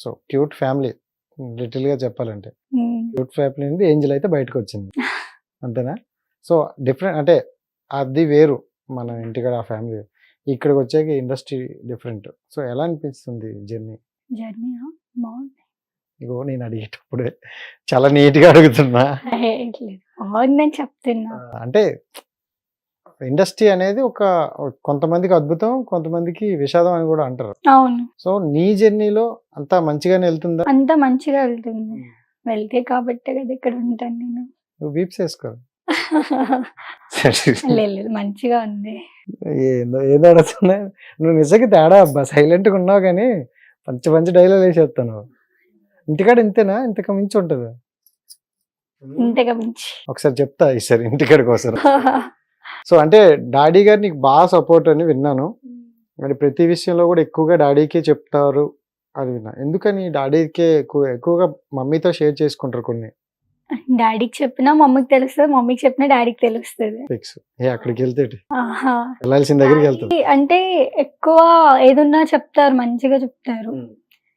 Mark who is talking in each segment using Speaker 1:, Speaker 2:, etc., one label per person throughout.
Speaker 1: So cute family లిటిల్గా చెప్పాలంటే. Cute family నుండి Angel అయితే బయటకు వచ్చింది. అంతేనా? సో డిఫరెంట్ అంటే అది వేరు మన ఇంటికాడ ఆ ఫ్యామిలీ. ఇక్కడికి వచ్చాక ఇండస్ట్రీ డిఫరెంట్. సో ఎలా అనిపిస్తుంది జర్నీ?
Speaker 2: జర్నీ బాగుంది.
Speaker 1: ఇగో నేను అడిగేటప్పుడే చాలా నీట్గా అడుగుతున్నా
Speaker 2: బాగుందని చెప్తున్నా.
Speaker 1: అంటే ఇండస్ట్రీ అనేది ఒక కొంతమందికి అద్భుతం కొంతమందికి విషాదం అని కూడా అంటారు.
Speaker 2: అవును.
Speaker 1: సో నీ జర్నీలో అంతా మంచిగానే వెళ్తుందా?
Speaker 2: అంత మంచిగా వెళ్తుంది. వెళ్తే కాబట్టే కదా ఇక్కడ ఉంటాను నేను.
Speaker 1: నువ్వు వీప్స్ వేసుకో
Speaker 2: లేదు మంచిగా ఉంది.
Speaker 1: ఏందో ఏదో అడుగుతున్నా. నువ్వు నిజంగా తేడా అబ్బా సైలెంట్గా ఉన్నావు కానీ మంచి మంచి డైలాగ్ వేసేస్తాను. ఇంటికాడ ఇంతేనా? ఇంతకు మించి ఉంటుంది?
Speaker 2: ఇంతగా మించి.
Speaker 1: ఒకసారి చెప్తా ఈసారి ఇంటికాడ కోసం. సో అంటే డాడీ గారు నీకు బాగా సపోర్ట్ అని విన్నాను. మరి ప్రతి విషయంలో కూడా ఎక్కువగా డాడీకే చెప్తారు అది విన్నా. ఎందుకని డాడీకే ఎక్కువ ఎక్కువగా మమ్మీతో షేర్ చేసుకుంటారు కొన్ని?
Speaker 2: డాడీకి చెప్పినా మమ్మీకి తెలుస్తుంది మమ్మీకి చెప్పినా డాడీకి తెలుస్తుంది.
Speaker 1: ఫిక్స్. ఏ అక్కడికి వెళ్తే
Speaker 2: ఆహా.
Speaker 1: వెళ్ళాల్సిన దగ్గరికి వెళ్తాం.
Speaker 2: అంటే ఎక్కువ ఏదున్నా చెప్తారు మంచిగా చెప్తారు.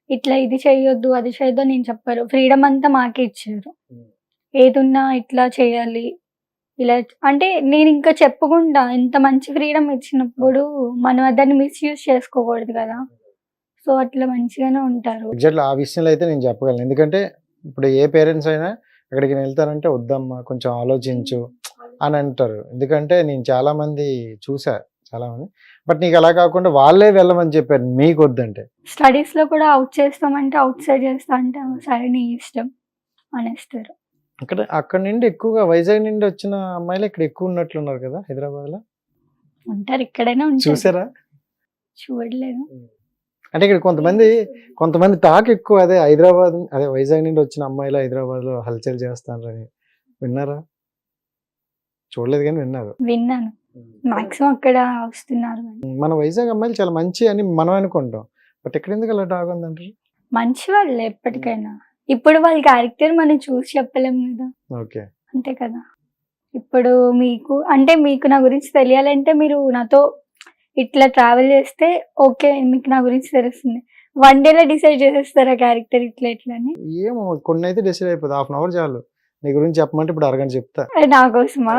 Speaker 2: ఇట్లా ఇది చేయొద్దు అది చేయొద్దు అని నేను చెప్పారు. ఫ్రీడమ్ అంతా మాకే ఇచ్చారు. ఏదున్నా ఇట్లా చేయాలి ఇలా అంటే నేను ఇంకా చెప్పకుండా ఇంత మంచి ఫ్రీడమ్ ఇచ్చినప్పుడు మనం దాన్ని మిస్యూజ్ చేసుకోకూడదు కదా. సో అట్లా మంచిగానే ఉంటారు.
Speaker 1: ఎగ్జాక్ట్లీ ఆ విషయంలో అయితే నేను చెప్పగలను. ఎందుకంటే ఇప్పుడు ఏ పేరెంట్స్ అయినా అక్కడికి వెళ్తారంటే వద్దమ్మా కొంచెం ఆలోచించు అని అంటారు. ఎందుకంటే నేను చాలా మంది చూసా చాలా మంది బట్ నీకు అలా కాకుండా వాళ్ళే వెళ్ళమని చెప్పారు మీకు వద్దంటే.
Speaker 2: స్టడీస్లో కూడా అవుట్ చేస్తామంటే అవుట్ సైడ్ చేస్తా అంటే "ఆ, సరే నీ ఇష్టం అనేస్తారు.
Speaker 1: అక్కడ అక్కడ నుండి ఎక్కువగా వైజాగ్ నుండి వచ్చిన అమ్మాయిలు ఇక్కడ ఎక్కువ ఉన్నట్లున్నారు కదా హైదరాబాద్లో
Speaker 2: ఉంటారు ఇక్కడైనా
Speaker 1: చూసారా?
Speaker 2: చూడలేదు.
Speaker 1: అంటే ఇక్కడ కొంతమంది కొంతమంది టాక్ ఎక్కువ అదే హైదరాబాద్ అదే వైజాగ్ నుండి వచ్చిన అమ్మాయిలు హైదరాబాద్లో హల్చల్ చేస్తారని. విన్నారా? చూడలేదు కానీ విన్నారు.
Speaker 2: విన్నాను. మాక్సిమం అక్కడ వస్తున్నారు.
Speaker 1: మన వైజాగ్ అమ్మాయిలు చాలా మంచి అని మనం అనుకుంటాం. బట్ ఎక్కడ ఎందుకు అలా టాక్ ఉందంటారు?
Speaker 2: మంచి వాళ్ళే ఎప్పటికైనా. ఇప్పుడు వాళ్ళ క్యారెక్టర్ మనం చూసి చెప్పలేం కదా.
Speaker 1: ఓకే.
Speaker 2: అంతే కదా. ఇప్పుడు మీకు అంటే మీకు నా గురించి తెలియాలంటే మీరు నాతో ఇట్లా ట్రావెల్ చేస్తే ఓకే మీకు నా గురించి తెలుస్తుంది. వన్ డేలో డిసైడ్ చేసేస్తారా క్యారెక్టర్ ఇట్లా ఇట్లా అని?
Speaker 1: ఏమో కొన్ని అయితే డిసైడ్ అయిపోతుంది హాఫ్ అన్ అవర్ చాలు. నీ గురించి చెప్పమంటే ఇప్పుడు అరగంట చెప్తా.
Speaker 2: నా కోసమా?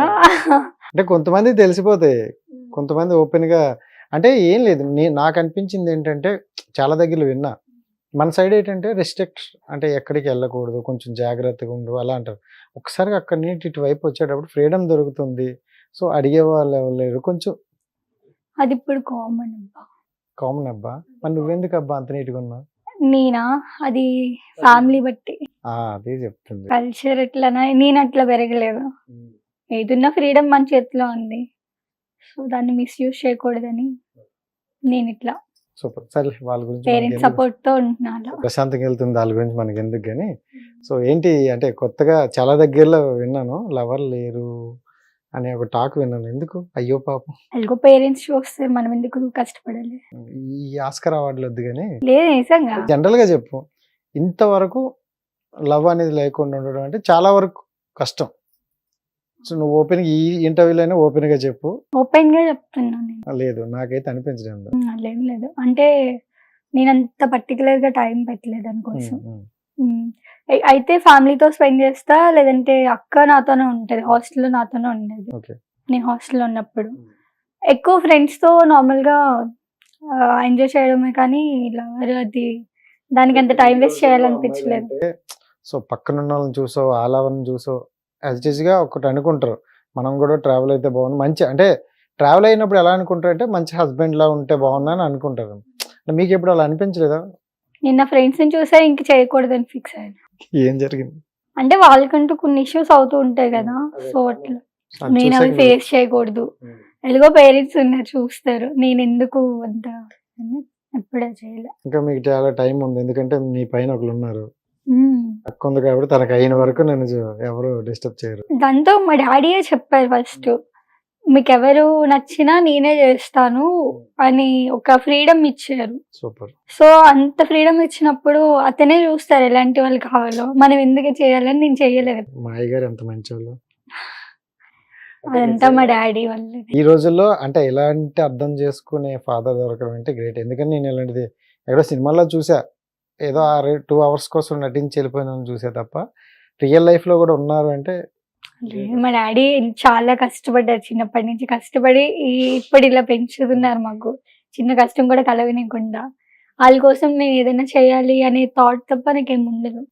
Speaker 1: అంటే కొంతమంది తెలిసిపోతాయి. కొంతమంది ఓపెన్గా అంటే ఏం లేదు. నే నాకు అనిపించింది ఏంటంటే చాలా దగ్గరలో విన్నా. మన సైడ్ ఏంటంటే రెస్ట్రిక్ట్ అంటే ఎక్కడికి వెళ్ళకూడదు కొంచెం జాగ్రత్తగా ఉండు అలా అంటారు. ఒకసారి అక్కడి నుంచి ఇటువైపు వచ్చేటప్పుడు ఫ్రీడమ్ దొరుకుతుంది. సో అడిగే వాళ్ళు ఎవరు లేరు. కొంచెం
Speaker 2: అది ఇప్పుడు కామన్ అబ్బా.
Speaker 1: కామన్ అబ్బా. మరి నువ్వెందుకు అబ్బా అంత నీట్గా ఉన్నావు?
Speaker 2: నేనా? అది ఫ్యామిలీ బట్టి.
Speaker 1: ఆ, అదే చెప్తుంది.
Speaker 2: కల్చర్ ఎట్లనా? నేను అట్లా పెరగలేదు. ఏదున్న ఫ్రీడమ్ మన చేతిలో ఉంది. సో దాన్ని మిస్యూజ్ చేయకూడదని నేను ఇట్లా
Speaker 1: సూపర్. సరే వాళ్ళ గురించి
Speaker 2: పేరెంట్స్
Speaker 1: మనకెందుకు?
Speaker 2: సపోర్ట్తో ఉంటున్నాను.
Speaker 1: ప్రశాంతంగా వెళ్తుంది వాళ్ళ గురించి మనకి ఎందుకు కానీ సో ఏంటి అంటే కొత్తగా చాలా దగ్గరలో విన్నాను లవర్ లేరు అనే ఒక టాక్ విన్నాను. ఎందుకు? అయ్యో పాపం.
Speaker 2: పేరెంట్స్ చూస్తే మనం ఎందుకు కష్టపడాలి?
Speaker 1: ఈ ఆస్కర్ అవార్డులు వద్దు కానీ
Speaker 2: లేదు
Speaker 1: జనరల్గా చెప్పు. ఇంతవరకు లవ్ అనేది లేకుండా ఉండడం అంటే చాలా వరకు కష్టం. సో నువ్వు ఓపెన్ ఈ ఇంటర్వ్యూలో అయినా ఓపెన్గా చెప్పు.
Speaker 2: ఓపెన్గా చెప్తున్నాను నేను
Speaker 1: లేదు నాకైతే అనిపించడం లేదు.
Speaker 2: లేదు లేదు. అంటే నేను అంత పర్టికులర్గా టైం పెట్టలేదు దానికోసం
Speaker 1: ఉమ్, ఉమ్.
Speaker 2: ఉమ్. అయి- అయితే ఫ్యామిలీతో స్పెండ్ చేస్తా లేదంటే అక్క నాతోనే ఉంటది హాస్టల్లో నాతోనే ఉండేది. నేను హాస్టల్లో ఉన్నప్పుడు. ఎక్కువ ఫ్రెండ్స్తో నార్మల్గా ఎంజాయ్ చేయడమే కానీ ఇలా అది దానికి అంత టైం వేస్ట్ చేయాలనిపించలేదు.
Speaker 1: అంటే సో పక్కన ఉన్న వాళ్ళని చూసో ఆలవని చూసో యాజ్ ఇట్ ఈస్గా ఒకటి అనుకుంటారు. మనం కూడా ట్రావెల్ అయితే బాగుంది. మంచి అంటే ట్రావెల్ అయినప్పుడు ఎలా అనుకుంటారు అంటే మంచి హస్బెండ్ లా ఉంటే బాగుందని అనుకుంటారు. మీకు ఎప్పుడు అలా అనిపించలేదా?
Speaker 2: నిన్న ఫ్రెండ్స్ని చూసా ఇంక చేయకూడదని ఫిక్స్ అయ్యాను
Speaker 1: ఏం జరిగింది?
Speaker 2: అంటే వాళ్ళకంటూ కొన్ని ఇష్యూస్ అవుతూ ఉంటాయి కదా సో అట్లా. నేను అవి ఫేస్ చేయకూడదు. ఎలాగో పేరెంట్స్ ఉన్నారు చూస్తారు. నేను ఎందుకు అంత అని ఎప్పుడే చేయలే.
Speaker 1: ఇంకా మీకు చాలా టైం ఉంది. ఎందుకంటే మీ పైన ఒకరు ఉన్నారు. అక్క ఉంది కాబట్టి తనకు అయిన వరకు నన్ను చూ- ఎవరు డిస్టర్బ్ చేయరు.
Speaker 2: దాంతో మా డాడీయే చెప్పారు ఫస్ట్ మీకు ఎవరు నచ్చినా నేనే చేస్తాను అని ఒక ఫ్రీడమ్ ఇచ్చారు.
Speaker 1: సూపర్
Speaker 2: సో అంత ఫ్రీడమ్ ఇచ్చినప్పుడు అతనే చూస్తారు ఎలాంటి వాళ్ళు కావాలో. మనం ఎందుకు చేయాలని నేను చేయలేదు.
Speaker 1: మా అయ్య గారు ఎంత మంచి వాళ్ళు
Speaker 2: అదంతా మా డాడీ వల్లే
Speaker 1: ఈ రోజుల్లో అంటే ఇలాంటి అర్థం చేసుకునే ఫాదర్ దొరకడం అంటే గ్రేట్. ఎందుకంటే నేను ఇలాంటిది ఎక్కడో సినిమాల్లో చూసా. ఏదో ఆ టూ అవర్స్ కోసం నటించి వెళ్ళిపోయిన చూసే తప్ప రియల్ లైఫ్లో కూడా ఉన్నారు అంటే
Speaker 2: మా డాడీ చాలా కష్టపడ్డారు చిన్నప్పటి నుంచి. కష్టపడి ఇప్పుడు ఇలా పెంచుతున్నారు మాకు. చిన్న కష్టం కూడా కలగనీయకుండా వాళ్ళ కోసం నేను ఏదైనా చేయాలి అనే థాట్ తప్ప నాకేం ఉండదు.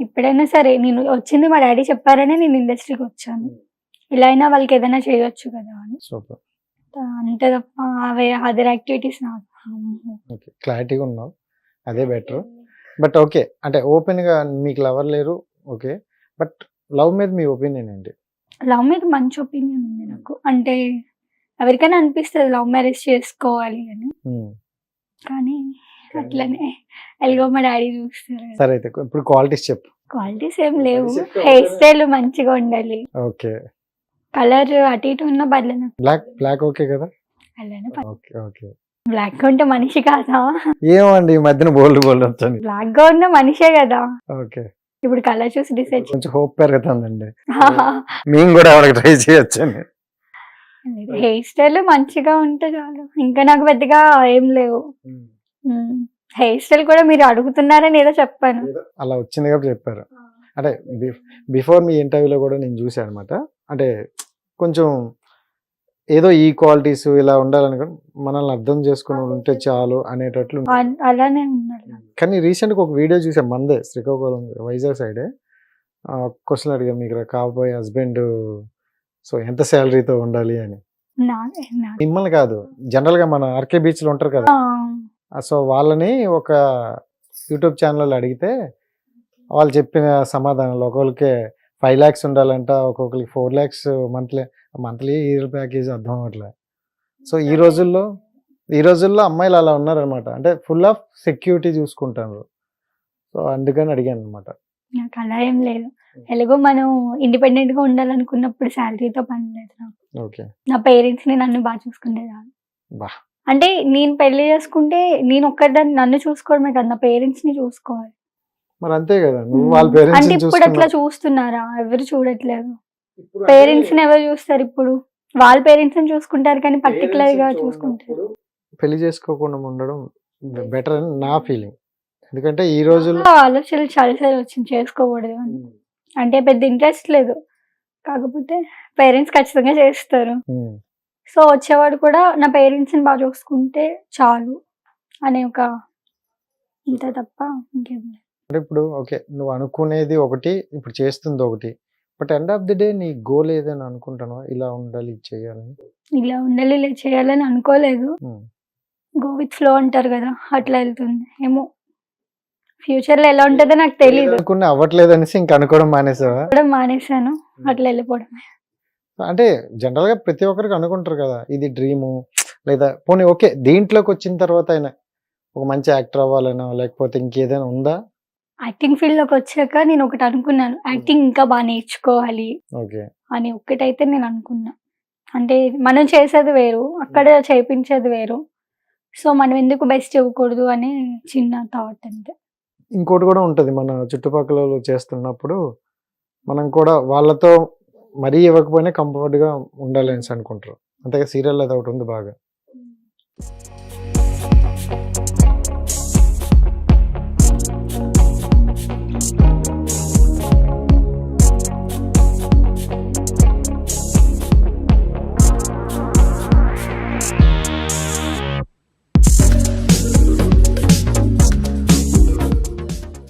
Speaker 2: ఎప్పుడైనా సరే నేను వచ్చింది మా డాడీ చెప్పారనే నేను ఇండస్ట్రీకి వచ్చాను. ఇలా అయినా వాళ్ళకి ఏదైనా చేయొచ్చు కదా అని. అంతే తప్ప అవే అదర్ యాక్టివిటీస్ నాకు.
Speaker 1: క్లారిటీగా ఉన్నావు. అదే బెటర్ బట్ ఓకే అంటే ఓపెన్గా మీకు లవర్ లేరు ఓకే బట్ లవ్ మీద మీ ఒపీనియన్ ఏంటి?
Speaker 2: లవ్ మీద మంచి ఒపీనియన్ ఉంది నాకు. అంటే ఎవరికైనా అనిపిస్తుంది లవ్ మ్యారేజ్ చేసుకోవాలి అని.
Speaker 1: ఉమ్,
Speaker 2: కానీ అట్లనే ఎల్గో మా డాడీ చూస్తారు.
Speaker 1: సరే అయితే ఇప్పుడు క్వాలిటీస్ చెప్పు.
Speaker 2: క్వాలిటీస్ ఏం లేవు. హెయిర్ స్టైల్ మంచిగా ఉండాలి.
Speaker 1: ఓకే
Speaker 2: కలర్ అటు ఇటు ఉన్న పర్లేదు
Speaker 1: బ్లాక్ బ్లాక్ ఓకే కదా?
Speaker 2: అలానే
Speaker 1: ఓకే ఓకే
Speaker 2: బ్లాక్ ఉంటే మనిషి కాదా?
Speaker 1: ఏమండి ఈ మధ్యన బోల్డ్ బోల్డ్ వచ్చాను.
Speaker 2: బ్లాక్గా ఉన్న మనిషే కదా.
Speaker 1: ఓకే.
Speaker 2: ఇప్పుడు కలర్ చూసి డిసైడ్
Speaker 1: కొంచెం హోప్ పెరుగుతుందండి. మేము కూడా ఆవిడకి ట్రై చేయొచ్చండి
Speaker 2: హెయిర్ స్టైల్ మంచిగా ఉంటే చాలు. ఇంకా నాకు పెద్దగా ఏం లేవు. హెయిర్ స్టైల్ కూడా మీరు అడుగుతున్నారని ఏదో చెప్పాను.
Speaker 1: అలా వచ్చింది కాబట్టి చెప్పారు. అంటే బిఫోర్ మీ ఇంటర్వ్యూలో కూడా నేను చూసాను అనమాట అంటే కొంచెం ఏదో ఈ క్వాలిటీస్ ఇలా ఉండాలని కూడా మనల్ని అర్థం చేసుకుని ఉంటే చాలు అనేటట్లు
Speaker 2: అలానే
Speaker 1: కానీ రీసెంట్గా ఒక వీడియో చూసాం మందే శ్రీకాకుళం వైజాగ్ సైడే క్వశ్చన్ అడిగా మీకు కాబోయే హస్బెండ్ సో ఎంత శాలరీతో ఉండాలి అని? మిమ్మల్ని కాదు జనరల్గా మన ఆర్కే బీచ్లో ఉంటారు కదా. సో వాళ్ళని ఒక యూట్యూబ్ ఛానల్లో అడిగితే వాళ్ళు చెప్పిన సమాధానాలు ఒకరికి ఫైవ్ ల్యాక్స్ ఉండాలంట ఒక్కొక్కరికి four lakhs monthly monthly year package అర్థం అవ్వట్లే. సో ఈ రోజుల్లో ఈ రోజుల్లో అమ్మాయిలు అలా ఉన్నారనమాట అంటే ఫుల్ ఆఫ్ సెక్యూరిటీ చూసుకుంటారు సో అందుకని అడిగాను అనమాట
Speaker 2: నాకు అలా ఏం లేదు. ఎలాగో మనం ఇండిపెండెంట్గా ఉండాలనుకున్నప్పుడు శాలరీతో పని లేదు నాకు. నా పేరెంట్స్ని నన్ను బాగా చూసుకునేదాన్ని అంటే నేను పెళ్ళి చేసుకుంటే నేను ఒక్కదాన్ని నన్ను చూసుకోవడమే కదా నా పేరెంట్స్ని చూసుకోవాలి.
Speaker 1: మరి అంతే కదా. నువ్వు వాళ్ళ పేరెంట్స్
Speaker 2: అంటే ఇప్పుడు అట్లా చూస్తున్నారా? ఎవరు చూడట్లేదు. పేరెంట్స్ని ఎవరు చూస్తారు ఇప్పుడు? వాళ్ళ పేరెంట్స్ని చూసుకుంటారు కానీ పర్టికులర్గా చూసుకుంటారు.
Speaker 1: పెళ్ళి చేసుకోకుండా ఉండడం బెటర్ అని నా ఫీలింగ్ ఎందుకంటే ఈ రోజుల్లో
Speaker 2: ఆ ఆలోచనలు చాలాసార్లు వచ్చింది చేసుకోకూడదు అని. అంటే పెద్ద ఇంట్రెస్ట్ లేదు. కాకపోతే పేరెంట్స్ ఖచ్చితంగా చేస్తారు.
Speaker 1: ఉమ్,
Speaker 2: సో వచ్చేవాడు కూడా నా పేరెంట్స్ని బాగా చూసుకుంటే చాలు అనే ఒక ఇంత తప్ప ఇంకేం లేదు.
Speaker 1: అంటే ఇప్పుడు ఓకే నువ్వు అనుకునేది ఒకటి ఇప్పుడు చేస్తుంది ఒకటి. But end of the day నీ గోల్ ఏదైనా అనుకుంటాను ఇలా ఉండాలి ఇది చేయాలని?
Speaker 2: ఇలా ఉండాలి ఇలా చేయాలని అనుకోలేదు. గో విత్ ఫ్లో అంటారు కదా అట్లా వెళ్తుంది. ఏమో. ఫ్యూచర్లో ఎలా ఉంటుందో నాకు తెలియదు
Speaker 1: అనుకున్న అవ్వట్లేదు అనేసి ఇంక అనుకోవడం మానేసావా?
Speaker 2: కూడా మానేశాను అట్లా వెళ్ళిపోవడమే.
Speaker 1: అంటే జనరల్గా ప్రతి ఒక్కరికి అనుకుంటారు కదా ఇది డ్రీము లేదా పోనీ ఓకే దీంట్లోకి వచ్చిన తర్వాత అయినా ఒక మంచి యాక్టర్ అవ్వాలనో లేకపోతే ఇంకేదైనా ఉందా?
Speaker 2: యాక్టింగ్ ఫీల్డ్లోకి వచ్చాక నేను ఒకటి అనుకున్నాను యాక్టింగ్ ఇంకా బాగా నేర్చుకోవాలి
Speaker 1: ఓకే.
Speaker 2: అని ఒక్కటైతే నేను అనుకున్నా. అంటే మనం చేసేది వేరు అక్కడ చేయించేది వేరు. సో మనం ఎందుకు బెస్ట్ ఇవ్వకూడదు అని చిన్న థాట్ అంతే.
Speaker 1: ఇంకోటి కూడా ఉంటుంది మన చుట్టుపక్కల చేస్తున్నప్పుడు మనం కూడా వాళ్ళతో మరీ ఇవ్వకపోయినా కంఫర్ట్గా ఉండాలి అనేసి అనుకుంటారు. అంతేగా సీరియల్ అది ఒకటి ఉంది బాగా.